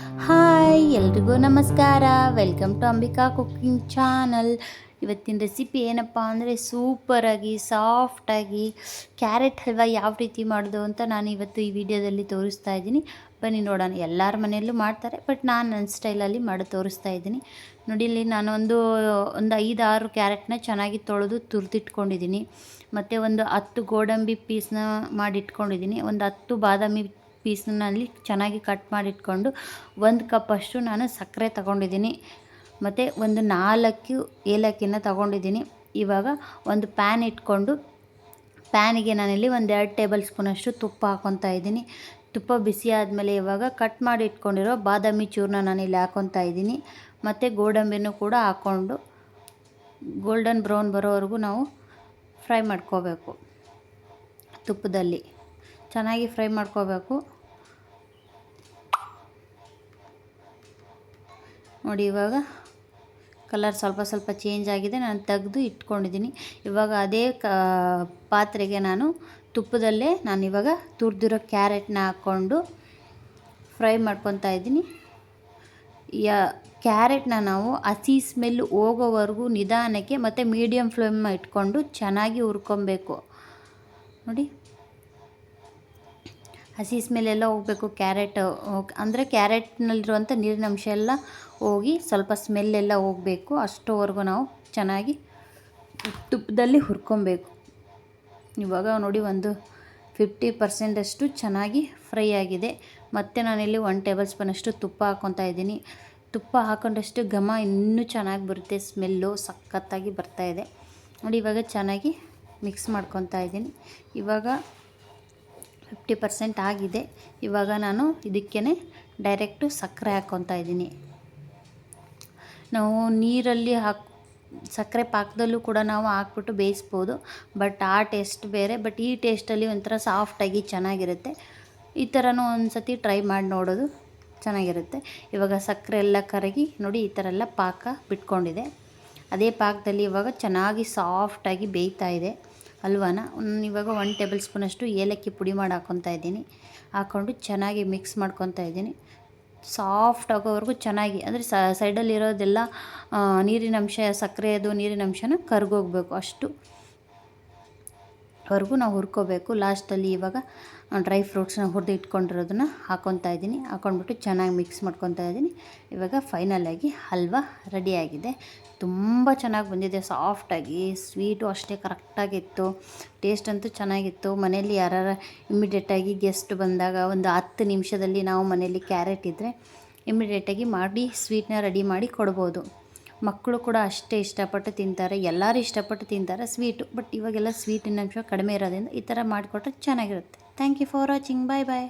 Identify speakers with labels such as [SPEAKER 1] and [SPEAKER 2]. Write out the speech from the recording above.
[SPEAKER 1] Hi, ಎಲ್ರಿಗೂ ನಮಸ್ಕಾರ. Welcome to Ambika cooking channel ಇವತ್ತಿನ ರೆಸಿಪಿ ಏನಪ್ಪ ಅಂದರೆ ಸೂಪರಾಗಿ ಸಾಫ್ಟಾಗಿ ಕ್ಯಾರೆಟ್ ಹಲ್ವಾ ಯಾವ ರೀತಿ ಮಾಡೋದು ಅಂತ ನಾನು ಇವತ್ತು ಈ ವಿಡಿಯೋದಲ್ಲಿ ತೋರಿಸ್ತಾ ಇದ್ದೀನಿ. ಬನ್ನಿ ನೋಡೋಣ. ಎಲ್ಲರ ಮನೆಯಲ್ಲೂ ಮಾಡ್ತಾರೆ ಬಟ್ ನಾನು ನನ್ನ ಸ್ಟೈಲಲ್ಲಿ ಮಾಡಿ ತೋರಿಸ್ತಾ ಇದ್ದೀನಿ. ನೋಡಿ, ಇಲ್ಲಿ ನಾನು ಒಂದು ಒಂದು ಐದು ಆರು ಕ್ಯಾರೆಟ್ನ ಚೆನ್ನಾಗಿ ತೊಳೆದು ತುರಿದಿಟ್ಕೊಂಡಿದ್ದೀನಿ. ಮತ್ತು ಒಂದು ಹತ್ತು ಗೋಡಂಬಿ ಪೀಸ್ನ ಮಾಡಿಟ್ಕೊಂಡಿದ್ದೀನಿ. ಒಂದು ಹತ್ತು ಬಾದಾಮಿ ಪೀಸ್ನಲ್ಲಿ ಚೆನ್ನಾಗಿ ಕಟ್ ಮಾಡಿಟ್ಕೊಂಡು ಒಂದು ಕಪ್ಪಷ್ಟು ನಾನು ಸಕ್ಕರೆ ತಗೊಂಡಿದ್ದೀನಿ. ಮತ್ತು ಒಂದು ನಾಲ್ಕು ಏಲಕ್ಕಿನ ತಗೊಂಡಿದ್ದೀನಿ. ಇವಾಗ ಒಂದು ಪ್ಯಾನ್ ಇಟ್ಕೊಂಡು ಪ್ಯಾನಿಗೆ ನಾನಿಲ್ಲಿ ಒಂದು ಎರಡು ಟೇಬಲ್ ಸ್ಪೂನಷ್ಟು ತುಪ್ಪ ಹಾಕ್ಕೊತಾ ಇದ್ದೀನಿ. ತುಪ್ಪ ಬಿಸಿ ಆದಮೇಲೆ ಇವಾಗ ಕಟ್ ಮಾಡಿ ಇಟ್ಕೊಂಡಿರೋ ಬಾದಾಮಿ ಚೂರನ್ನ ನಾನಿಲ್ಲಿ ಹಾಕ್ಕೊತಾ ಇದ್ದೀನಿ. ಮತ್ತು ಗೋಡಂಬಿನೂ ಕೂಡ ಹಾಕ್ಕೊಂಡು ಗೋಲ್ಡನ್ ಬ್ರೌನ್ ಬರೋವರೆಗೂ ನಾವು ಫ್ರೈ ಮಾಡ್ಕೋಬೇಕು ತುಪ್ಪದಲ್ಲಿ. ಚೆನ್ನಾಗಿ ಫ್ರೈ ಮಾಡ್ಕೋಬೇಕು. ನೋಡಿ, ಇವಾಗ ಕಲರ್ ಸ್ವಲ್ಪ ಸ್ವಲ್ಪ ಚೇಂಜ್ ಆಗಿದೆ. ನಾನು ತೆಗೆದು ಇಟ್ಕೊಂಡಿದ್ದೀನಿ. ಇವಾಗ ಅದೇ ಪಾತ್ರೆಗೆ ನಾನು ತುಪ್ಪದಲ್ಲೇ ನಾನು ಇವಾಗ ತುರಿದಿರೋ ಕ್ಯಾರೆಟ್ನ ಹಾಕ್ಕೊಂಡು ಫ್ರೈ ಮಾಡ್ಕೊತಾ ಇದ್ದೀನಿ. ಯಾ, ಕ್ಯಾರೆಟ್ನ ನಾವು ಹಸಿ ಸ್ಮೆಲ್ ಹೋಗೋವರೆಗೂ ನಿಧಾನಕ್ಕೆ ಮತ್ತು ಮೀಡಿಯಮ್ ಫ್ಲೇಮ್ ಇಟ್ಕೊಂಡು ಚೆನ್ನಾಗಿ ಹುರ್ಕೊಬೇಕು. ನೋಡಿ. ಹಸಿ ಸ್ಮೆಲ್ಲೆಲ್ಲ ಹೋಗಬೇಕು, ಕ್ಯಾರೆಟ್ ಅಂದರೆ ಕ್ಯಾರೆಟ್ನಲ್ಲಿರುವಂಥ ನೀರಿನ ಅಂಶ ಎಲ್ಲ ಹೋಗಿ ಸ್ವಲ್ಪ ಸ್ಮೆಲ್ಲೆಲ್ಲ ಹೋಗಬೇಕು. ಅಷ್ಟೋವರೆಗೂ ನಾವು ಚೆನ್ನಾಗಿ ತುಪ್ಪದಲ್ಲಿ ಹುರ್ಕೊಬೇಕು. ಇವಾಗ ನೋಡಿ ಒಂದು ಫಿಫ್ಟಿ ಪರ್ಸೆಂಟಷ್ಟು ಚೆನ್ನಾಗಿ ಫ್ರೈ ಆಗಿದೆ. ಮತ್ತು ನಾನಿಲ್ಲಿ ಒನ್ ಟೇಬಲ್ ಸ್ಪೂನಷ್ಟು ತುಪ್ಪ ಹಾಕ್ಕೊತಾ ಇದ್ದೀನಿ. ತುಪ್ಪ ಹಾಕೊಂಡಷ್ಟು ಘಮ ಇನ್ನೂ ಚೆನ್ನಾಗಿ ಬರುತ್ತೆ, ಸ್ಮೆಲ್ಲು ಸಖತ್ತಾಗಿ ಬರ್ತಾಯಿದೆ ನೋಡಿ ಇವಾಗ ಚೆನ್ನಾಗಿ ಮಿಕ್ಸ್ ಮಾಡ್ಕೊತಾ ಇದ್ದೀನಿ. ಇವಾಗ ಫಿಫ್ಟಿ ಪರ್ಸೆಂಟ್ ಆಗಿದೆ. ಇವಾಗ ನಾನು ಇದಕ್ಕೇ ಡೈರೆಕ್ಟು ಸಕ್ಕರೆ ಹಾಕ್ಕೊತಾ ಇದ್ದೀನಿ. ನಾವು ನೀರಲ್ಲಿ ಹಾಕಿ, ಸಕ್ಕರೆ ಪಾಕದಲ್ಲೂ ಕೂಡ ನಾವು ಹಾಕ್ಬಿಟ್ಟು ಬೇಯಿಸ್ಬೋದು. ಬಟ್ ಆ ಟೇಸ್ಟ್ ಬೇರೆ. ಬಟ್ ಈ ಟೇಸ್ಟಲ್ಲಿ ಒಂಥರ ಸಾಫ್ಟಾಗಿ ಚೆನ್ನಾಗಿರುತ್ತೆ. ಈ ಥರನೂ ಒಂದು ಸತಿ ಟ್ರೈ ಮಾಡಿ ನೋಡೋದು ಚೆನ್ನಾಗಿರುತ್ತೆ. ಇವಾಗ ಸಕ್ಕರೆ ಎಲ್ಲ ಕರಗಿ ನೋಡಿ ಈ ಥರ ಎಲ್ಲ ಪಾಕ ಬಿಟ್ಕೊಂಡಿದೆ. ಅದೇ ಪಾಕದಲ್ಲಿ ಇವಾಗ ಚೆನ್ನಾಗಿ ಸಾಫ್ಟಾಗಿ ಬೇಯ್ತಾ ಇದೆ. ಹಲ್ವಾನ ಇವಾಗ ಒನ್ ಟೇಬಲ್ ಸ್ಪೂನಷ್ಟು ಏಲಕ್ಕಿ ಪುಡಿ ಮಾಡಿ ಹಾಕ್ಕೊತಾ ಇದ್ದೀನಿ. ಹಾಕ್ಕೊಂಡು ಚೆನ್ನಾಗಿ ಮಿಕ್ಸ್ ಮಾಡ್ಕೊತಾ ಇದ್ದೀನಿ. ಸಾಫ್ಟ್ ಆಗೋವರೆಗೂ ಚೆನ್ನಾಗಿ, ಅಂದರೆ ಸೈಡಲ್ಲಿರೋದೆಲ್ಲ ನೀರಿನ ಅಂಶ ಸಕ್ಕರೆಯದು ನೀರಿನ ಅಂಶನ ಕರ್ಗೋಗ್ಬೇಕು ಅಷ್ಟು. ವರೆಗೂ ನಾವು ಹುರ್ಕೋಬೇಕು. ಲಾಸ್ಟಲ್ಲಿ ಇವಾಗ ಡ್ರೈ ಫ್ರೂಟ್ಸ್ನ ಹುರಿದು ಇಟ್ಕೊಂಡಿರೋದನ್ನ ಹಾಕ್ಕೊತಾ ಇದ್ದೀನಿ. ಹಾಕ್ಕೊಂಡ್ಬಿಟ್ಟು ಚೆನ್ನಾಗಿ ಮಿಕ್ಸ್ ಮಾಡ್ಕೊತಾ ಇದ್ದೀನಿ. ಇವಾಗ ಫೈನಲಾಗಿ ಹಲ್ವಾ ರೆಡಿಯಾಗಿದೆ ತುಂಬ ಚೆನ್ನಾಗಿ ಬಂದಿದೆ. ಸಾಫ್ಟಾಗಿ ಸ್ವೀಟು ಅಷ್ಟೇ ಕರೆಕ್ಟಾಗಿತ್ತು ಟೇಸ್ಟ್ ಅಂತೂ ಚೆನ್ನಾಗಿತ್ತು. ಮನೆಯಲ್ಲಿ ಯಾರು ಇಮ್ಮಿಡಿಯೇಟಾಗಿ ಗೆಸ್ಟ್ ಬಂದಾಗ ಒಂದು ಹತ್ತು ನಿಮಿಷದಲ್ಲಿ ನಾವು ಮನೆಯಲ್ಲಿ ಕ್ಯಾರೆಟ್ ಇದ್ದರೆ ಇಮಿಡಿಯೇಟಾಗಿ ಮಾಡಿ ಸ್ವೀಟ್ನ ರೆಡಿ ಮಾಡಿ ಕೊಡ್ಬೋದು. ಮಕ್ಕಳು ಕೂಡ ಅಷ್ಟೇ ಇಷ್ಟಪಟ್ಟು ತಿಂತಾರೆ, ಎಲ್ಲರೂ ಇಷ್ಟಪಟ್ಟು ತಿಂತಾರೆ ಸ್ವೀಟು ಬಟ್ ಇವಾಗೆಲ್ಲ ಸ್ವೀಟಿನ ಅಂಶ ಕಡಿಮೆ ಇರೋದ್ರಿಂದ ಈ ಥರ ಮಾಡಿಕೊಟ್ರೆ ಚೆನ್ನಾಗಿರುತ್ತೆ. Thank you for watching bye bye